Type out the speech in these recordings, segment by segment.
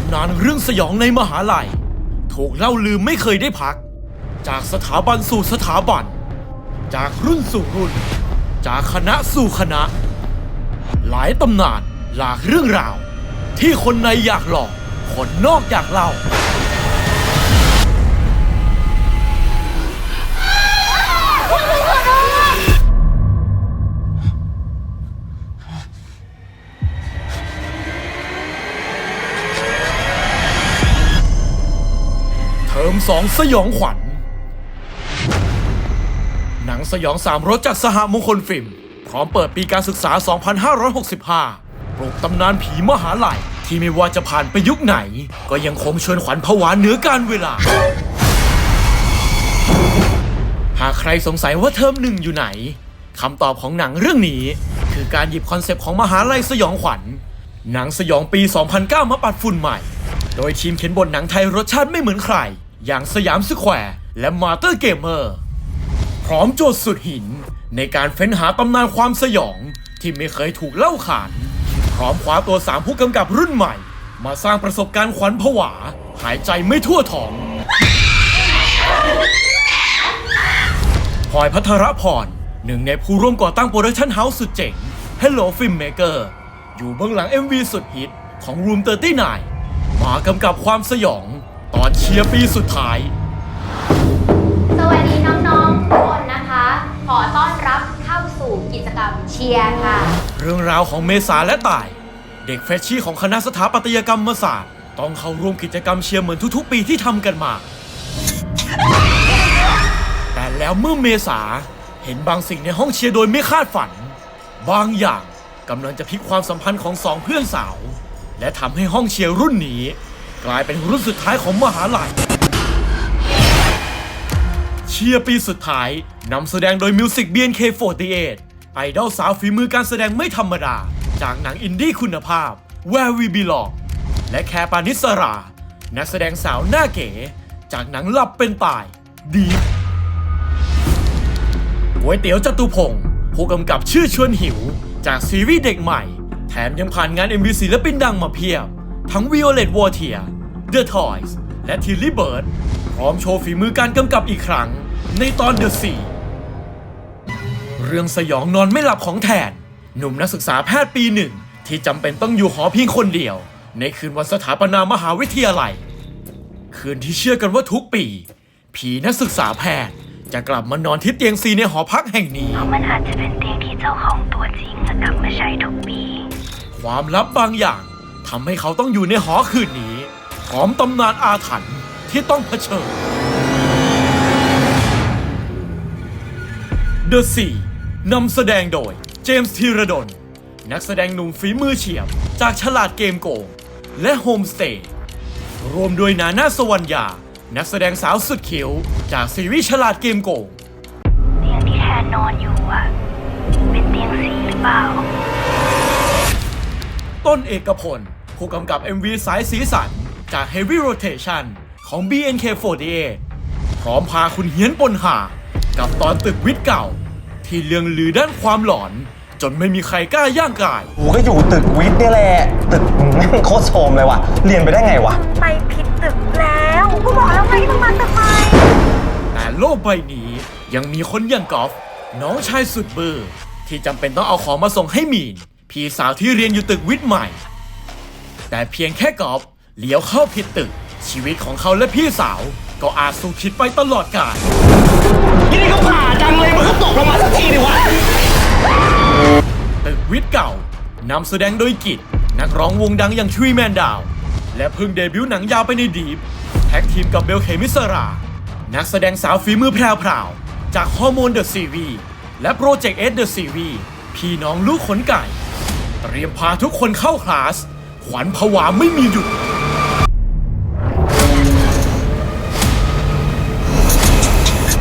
ำนานเรื่องสยองในมหาลัย ถูกเล่าลืมไม่เคยได้พัก จากสถาบันสู่สถาบัน จากรุ่นสู่รุ่น จากคณะสู่คณะ หลายตำนานหลากเรื่องราว ที่คนในอยากหลอกคนนอกอยากเล่า สองสยองขวัญ หนังสยองสามรสจากสหมงคลฟิล์ม พร้อมเปิดปีการศึกษา 2565 ปลุกตำนานผีมหาลัย ที่ไม่ว่าจะผ่านไปยุคไหน ก็ยังคงชวนขวัญผวาเหนือการเวลา หากใครสงสัยว่าเทอมหนึ่งอยู่ไหนคำตอบของหนังเรื่องนี้ คือการหยิบคอนเซปต์ของมหาลัยสยองขวัญ หนังสยองปี 2009 มาปัดฝุ่นใหม่ โดยทีมเขียนบทหนังไทยรสชาติไม่เหมือนใคร อย่างสยามสแควร์และมาเตอร์เกมเมอร์พร้อมโจทย์สุดหิน ในการเฟ้นหาตำนานความสยองที่ไม่เคยถูกเล่าขาน พร้อมคว้าตัวสามผู้กำกับรุ่นใหม่ มาสร้างประสบการณ์ขวัญผวา หายใจไม่ทั่วท้องพลอยพัทรพรหนึ่งในผู้ร่วมก่อตั้งโปรดักชั่นเฮาส์สุดเจ๋ง Hello Filmmaker อยู่เบื้องหลัง MV สุดฮิตของ Room 39 มากำกับความสยอง ตอนเชียร์ปีสุดท้าย สวัสดีน้องๆทุกคนนะคะ ขอต้อนรับเข้าสู่กิจกรรมเชียร์ค่ะ เรื่องราวของเมษาและต่าย เด็กเฟรชชี่ของคณะสถาปัตยกรรมศาสตร์ต้องเข้าร่วมกิจกรรมเชียร์เหมือนทุกๆ ปีที่ทำกันมา แต่แล้วเมื่อเมษาเห็นบางสิ่งในห้องเชียร์โดยไม่คาดฝัน บางอย่างกำลังจะพลิกความสัมพันธ์ของสองเพื่อนสาว และทำให้ห้องเชียร์รุ่นนี้ กลายเป็นรุ่นสุดท้ายของมหาลัย เชียร์ปีสุดท้ายนำแสดงโดยมิวสิก BNK48 ไอดอลสาวฝีมือการแสดงไม่ธรรมดา จากหนังอินดี้คุณภาพ Where We Belong และแคร์ปานิสรา นักแสดงสาวหน้าเก๋ จากหนังหลับเป็นตายดีก๋วยเตี๋ยวจตุพงศ์ผู้กำกับชื่อชวนหิว จากซีรีส์เด็กใหม่ แถมยังผ่านงาน MV ศิลปินดังมาเพียบ ทั้ง Violet w a t e r The Toys และ Tilly Bird พร้อมโชว์ฝีมือการกำกับอีกครั้ง ในตอน The Sea เรื่องสยองนอนไม่หลับของแทน หนุ่มนักศึกษาแพทย์ปีหนึ่ง ที่จำเป็นต้องอยู่หอเพียงคนเดียว ในคืนวันสถาปนามหาวิทยาลัย คืนที่เชื่อกันว่าทุกปี ผีนักศึกษาแพทย์จะกลับมานอนที่เตียงซีในหอพักแห่งนี้ มันอาจจะเป็นเตียงที่เจ้าของตัวจริงจะกลับมาใช้ทุกปี ความลับบางอย่าง ทำให้เขาต้องอยู่ในหอคืนนี้พร้อมตำนานอาถรรพ์ที่ต้องเผชิญ The Sea นำแสดงโดยเจมส์ธีรดล นักแสดงหนุ่มฝีมือเฉียบ จากฉลาดเกมโกง และโฮมสเตย์รวมด้วยนาน่าสวรรยา นักแสดงสาวสุดเขียว จากซีรีส์ฉลาดเกมโกงเตียงที่แทนนอนอยู่อะเป็นเตียงสีหรือเปล่า ต้นเอกพล ผู้กำกับ MV สายสีสัน จาก Heavy Rotation ของ BNK48 พร้อมพาคุณเฮียนปนหา กับตอนตึกวิทย์เก่า ที่เลืองลือด้านความหลอน จนไม่มีใครกล้าย่างกาย กูก็อยู่ตึกวิทย์เนี่ยแหละ ตึกแม่งโคตรโชมเลยว่ะ เรียนไปได้ไงวะ ไปผิดตึกแล้วกูบอกแล้วไงต้องมาตึกใหม่แต่โลกใบนี้ยังมีคนอย่างกอล์ฟน้องชายสุดเบอร์ ที่จำเป็นต้องเอาของมาส่งให้มีน พี่สาวที่เรียนอยู่ตึกวิทย์ใหม่ แต่เพียงแค่กอล์ฟเลี้ยวเข้าผิดตึก ชีวิตของเขาและพี่สาว ก็อาจสูญคิดไปตลอดกาลที่นี่ก็ผ่าจังเลยมันก็ตกลงมาสักทีดิวะ ตึกวิทย์เก่านำแสดงโดยกิจ นักร้องวงดังอย่างทรีแมนดาว และเพิ่งเดบิวต์หนังยาวไปในดีฟแท็กทีมกับเบลเคมิสรา นักแสดงสาวฝีมือแพรวๆจากฮอร์โมนเดอะซีรีและโปรเจกต์เอสเดอะซีรีพี่น้องลูกขนไก่ เตรียมพาทุกคนเข้าคลาส ขวัญผวาไม่มีหยุด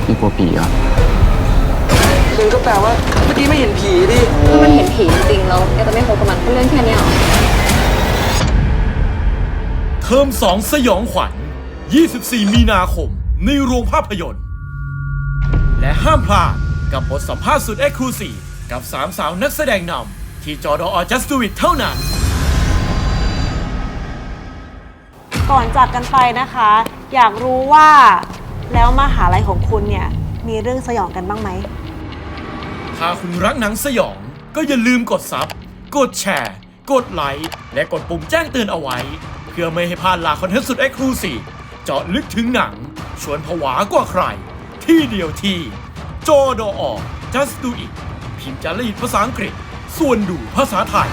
พี่กลัวผีเหรอะคือก็แปลว่าเมื่อกี้ไม่เห็นผีดิ ถ้ามันเห็นผีจริงๆแล้วแกจะไม่คบกับมันเพราะเรื่องแค่เนี้ยเหรอเทอม2สยองขวัญ 24 มีนาคม ในโรงภาพยนตร์ และห้ามพลาดกับบทสัมภาษณ์สุดเอ็กซ์คลูซีฟกับสามสาวนักแสดงนำ ที่จอดอ Just Do It เท่านั้น ก่อนจากกันไปนะคะ อยากรู้ว่าแล้วมหาลัยของคุณเนี่ย มีเรื่องสยองกันบ้างไหม ถ้าคุณรักหนังสยอง ก็อย่าลืมกดซับ กดแชร์ กดไลค์ และกดปุ่มแจ้งเตือนเอาไว้ เพื่อไม่ให้พลาดลาคอนเทนต์สุดเอ็กซ์คลูซีฟเจาะลึกถึงหนัง ชวนผวากว่าใคร ที่เดียวที่จอดออ just do it พิมพ์จารีตภาษาอังกฤษ ส่วนดูภาษาไทย